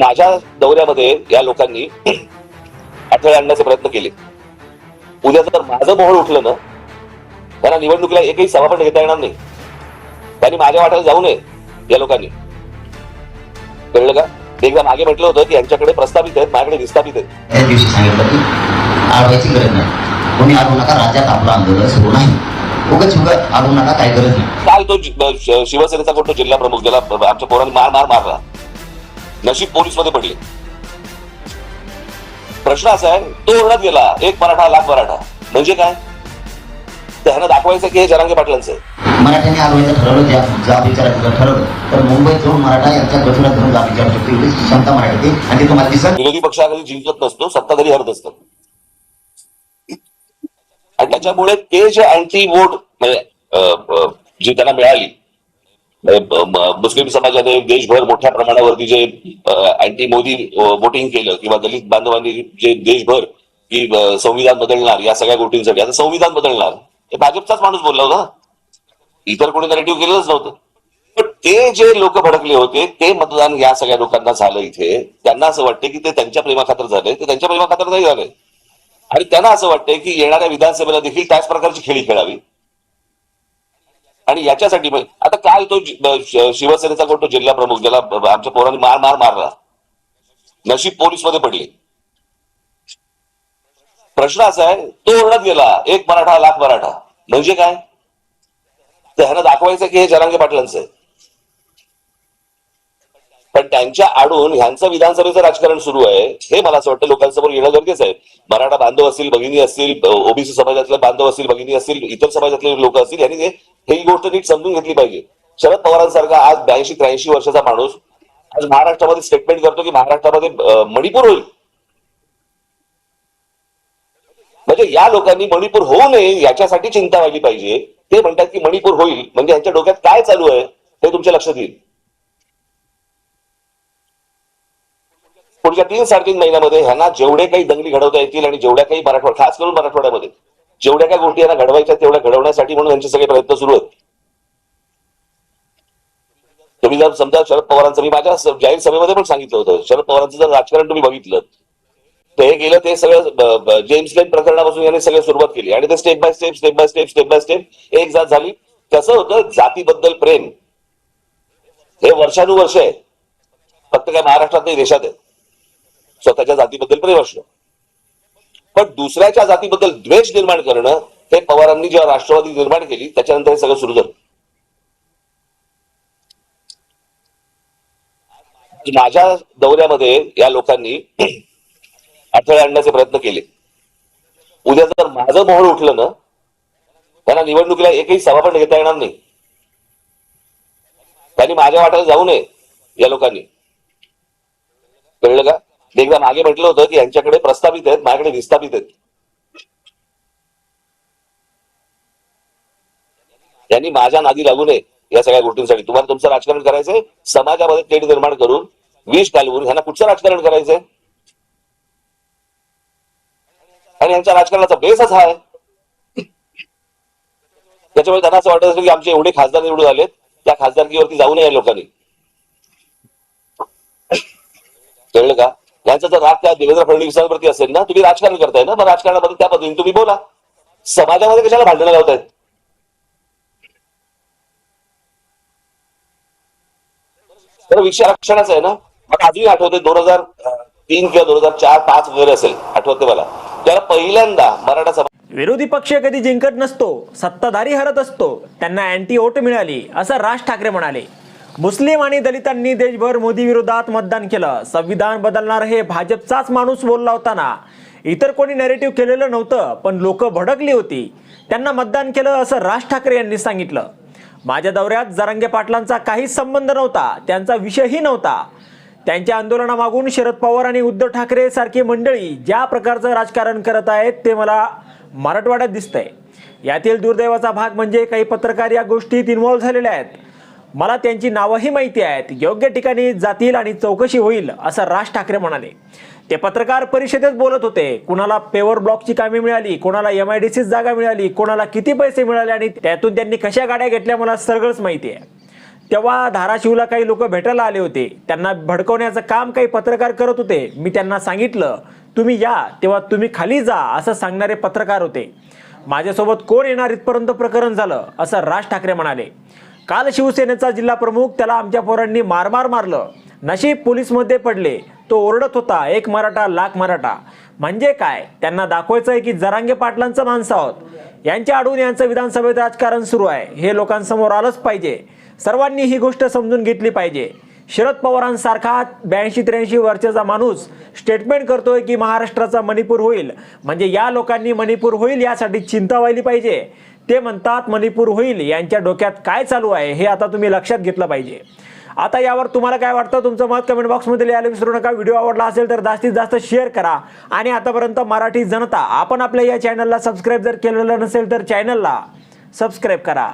माझ्या दौऱ्यामध्ये या लोकांनी अडथळे आणण्याचे प्रयत्न केले. उद्या जर माझं मोहळ उठलं ना त्यांना निवडणुकीला एकही सभा पण घेता येणार नाही. त्यांनी माझ्या वाट्याला जाऊ नये या लोकांनी. कळलं का? एकदा मागे म्हटलं होतं की यांच्याकडे प्रस्तावित आहेत माझ्याकडे विस्थापित आहेत. त्या दिवशी सांगितलं की आडवायची गरज नाही. कोणी नका राज्यात आपलं आंदोलन सुरू नाही. उगाच उगाच आडू नका काय गरज नाही. काल तो शिवसेनेचा कोण तो जिल्हा प्रमुख ज्याला आमच्या पोरांनी मार मार मारला नशीब पोलीसमध्ये पडले. प्रश्न असा आहे तो ओरडत गेला एक मराठा लाख मराठा. म्हणजे काय? त्यांना दाखवायचं की हे जरांगे पाटलांचं आहे. मराठ्यांनी आडवायचं ठरवलं ज्या जाब विचारायचं ठरवलं. तर मुंबईत जाऊन मराठा यांच्या गठुरात धरून जाब विचारू शकतो एवढी क्षमता मराठी आणि ते तुम्हाला दिसत विरोधी पक्षाकडे जिंकत नसतो सत्ताधारी हरत असतात. आणि त्याच्यामुळे ते जे अँटी वोट म्हणजे जी त्यांना मिळाली मुस्लिम समाजाने देशभर मोठ्या प्रमाणावरती जे अँटी मोदी वोटिंग केलं किंवा दलित बांधवांनी जे देशभर की संविधान बदलणार या सगळ्या गोष्टींसाठी. आता संविधान बदलणार. हे भाजपचाच माणूस बोलला होता. इतर कोणी नरेटिव्ह केलंच नव्हतं. पण ते जे लोक भडकले होते ते मतदान या सगळ्या लोकांना झालं इथे. त्यांना असं वाटतं की ते त्यांच्या प्रेमाखातर झाले ते त्यांच्या प्रेमाखातर नाही झाले. आणि त्यांना असं वाटतंय की येणाऱ्या विधानसभेला देखील त्याच प्रकारची खेळी खेळावी. आणि याच्यासाठी आता काल तो शिवसेनेचा कोण तो जिल्हा प्रमुख ज्याला आमच्या पोरांनी मार मार मारला. नशीब पोलीसमध्ये पडले. प्रश्न असा आहे तो ओरडत गेला एक मराठा लाख मराठा. म्हणजे काय? त्यांना दाखवायचं की हे जरांगे पाटलांचं आहे. पण त्यांच्या आडून ह्यांचं विधानसभेचं राजकारण सुरू आहे. हे मला असं वाटतं लोकांसमोर येणं गरजेचं आहे. मराठा बांधव असतील भगिनी असतील ओबीसी समाजातले बांधव असतील भगिनी असतील इतर समाजातले लोक असतील यांनी हे- ही गोष्ट नीट समजून घेतली पाहिजे. शरद पवारांसारखा आज ब्याऐंशी त्र्याऐंशी वर्षाचा माणूस आज महाराष्ट्रामध्ये स्टेटमेंट करतो की महाराष्ट्रामध्ये मणिपूर होईल. म्हणजे या लोकांनी मणिपूर होऊ नये याच्यासाठी चिंता व्हायली पाहिजे. ते म्हणतात की मणिपूर होईल. म्हणजे यांच्या डोक्यात काय चालू आहे हे तुमच्या लक्षात येईल. पुढच्या तीन साडेतीन महिन्यामध्ये ह्यांना जेवढे काही दंगली घडवता येतील आणि जेवढ्या काही मराठवाडा खास करून मराठवाड्यामध्ये जेवढ्या काही गोष्टी यांना घडवायच्या तेवढ्या घडवण्यासाठी म्हणून यांचे सगळे प्रयत्न सुरू आहेत. तुम्ही जर समजा शरद पवारांचं मी माझ्या जाहीर सभेमध्ये पण सांगितलं होतं. शरद पवारांचं जर राजकारण तुम्ही बघितलं ते हे गेलं ते सगळं जेम्स लेन प्रकरणापासून यांनी सगळं सुरुवात केली. आणि ते step by step step by step step by step एक जात झाली. कसं होतं जातीबद्दल प्रेम. हे वर्षानुवर्ष आहे. फक्त काय महाराष्ट्रात नाही देशात आहे. स्वतःच्या जातीबद्दल प्रेम असणं. पण दुसऱ्याच्या जातीबद्दल द्वेष निर्माण करणं हे पवारांनी जेव्हा राष्ट्रवादी निर्माण केली त्याच्यानंतर हे सगळं सुरू झालं. माझ्या दौऱ्यामध्ये या लोकांनी अडथळे आणण्याचे प्रयत्न केले. उद्या जर माझं मोहळ उठलं ना त्यांना निवडणुकीला एकही सभा पण घेता येणार नाही. त्यांनी माझ्या वाट्याला जाऊ नये या लोकांनी. कळलं का? एकदा मागे म्हटलं होतं की यांच्याकडे प्रस्तावित आहेत माझ्याकडे विस्थापित आहेत. त्यांनी माझ्या नादी लागू नये या सगळ्या गोष्टींसाठी. तुम्हाला तुमचं राजकारण करायचंय समाजामध्ये तेढ निर्माण करून विष घालवून ह्यांना कुठचं राजकारण करायचंय? आणि यांच्या राजकारणाचा बेसच हा आहे. त्याच्यामुळे त्यांना असं वाटत असेल की आमचे एवढे खासदार निवडून आलेत त्या खासदारकीवरती जाऊ नये लोकांनी. कळलं का? यांचा जर राग त्या देवेंद्र फडणवीसांवरती असेल ना तुम्ही राजकारण करताय ना मग राजकारणामध्ये त्या पद्धतीने तुम्ही बोला. समाजामध्ये कशाला भांडणं लावतायत? तर विषय आरक्षणाचा आहे ना. मला अजूनही आठवते दोन हजार तीन किंवा दोन हजार चार पाच वगैरे असेल आठवते मला. त्याला पहिल्यांदा मराठा सभा विरोधी पक्ष कधी जिंकत नसतो सत्ताधारी हरत असतो त्यांना अँटी वोट मिळाली असं राज ठाकरे म्हणाले. मुस्लिम आणि दलितांनी देशभर मोदी विरोधात मतदान केलं. संविधान बदलणार हे भाजपचाच माणूस बोलला होता ना इतर कोणी नॅरेटिव्ह केलेलं नव्हतं पण लोक भडकली होती. त्यांना मतदान केलं असं राज ठाकरे यांनी सांगितलं. माझ्या दौऱ्यात जरांगे पाटलांचा काहीच संबंध नव्हता त्यांचा विषयही नव्हता. त्यांच्या आंदोलनामागून शरद पवार आणि उद्धव ठाकरे सारखी मंडळी ज्या प्रकारचं राजकारण करत आहेत ते मला मराठवाड्यात दिसतंय. यातील दुर्दैवाचा भाग म्हणजे काही पत्रकार या गोष्टीत इन्व्हॉल्व्ह झालेल्या आहेत. मला त्यांची नावंही माहिती आहेत. योग्य ठिकाणी जातील आणि चौकशी होईल असं राज ठाकरे म्हणाले. ते पत्रकार परिषदेत बोलत होते. कुणाला पेवर ब्लॉकची कामे मिळाली कोणाला एम आय डी जागा मिळाली कोणाला किती पैसे मिळाले आणि त्यातून त्यांनी कशा गाड्या घेतल्या मला सगळंच माहिती आहे. तेव्हा धाराशिवला काही लोक भेटायला आले होते. त्यांना भडकवण्याचं काम काही पत्रकार करत होते. मी त्यांना सांगितलं तुम्ही या तेव्हा तुम्ही खाली जा असं सांगणारे पत्रकार होते. माझ्यासोबत कोण येणार इथपर्यंत प्रकरण झालं असं राज ठाकरे म्हणाले. काल शिवसेनेचा जिल्हा प्रमुख त्याला आमच्या पोरांनी मारमार मारलं. नशीब पोलीसमध्ये पडले. तो ओरडत होता एक मराठा लाख मराठा. म्हणजे काय? त्यांना दाखवायचं आहे की जरांगे पाटलांचं माणसं आहोत. यांच्या आडून यांचं विधानसभेत राजकारण सुरू आहे. हे लोकांसमोर आलंच पाहिजे. सर्वांनी ही गोष्ट समजून घेतली पाहिजे. शरद पवारांसारखा ब्याऐंशी त्र्याऐंशी वर्षाचा माणूस स्टेटमेंट करतोय की महाराष्ट्राचा मणिपूर होईल. म्हणजे या लोकांनी मणिपूर होईल यासाठी चिंता व्हायली पाहिजे. ते म्हणतात मणिपूर होईल यांच्या डोक्यात काय चालू आहे हे आता तुम्ही लक्षात घेतलं पाहिजे. आता यावर तुम्हाला काय वाटतं? तुमचं मत कमेंट बॉक्समध्ये लिहायला विसरू नका. व्हिडिओ आवडला असेल तर जास्तीत जास्त शेअर करा. आणि आतापर्यंत मराठी जनता आपण आपल्या या चॅनलला सबस्क्राईब जर केलेलं नसेल तर चॅनलला सबस्क्राईब करा.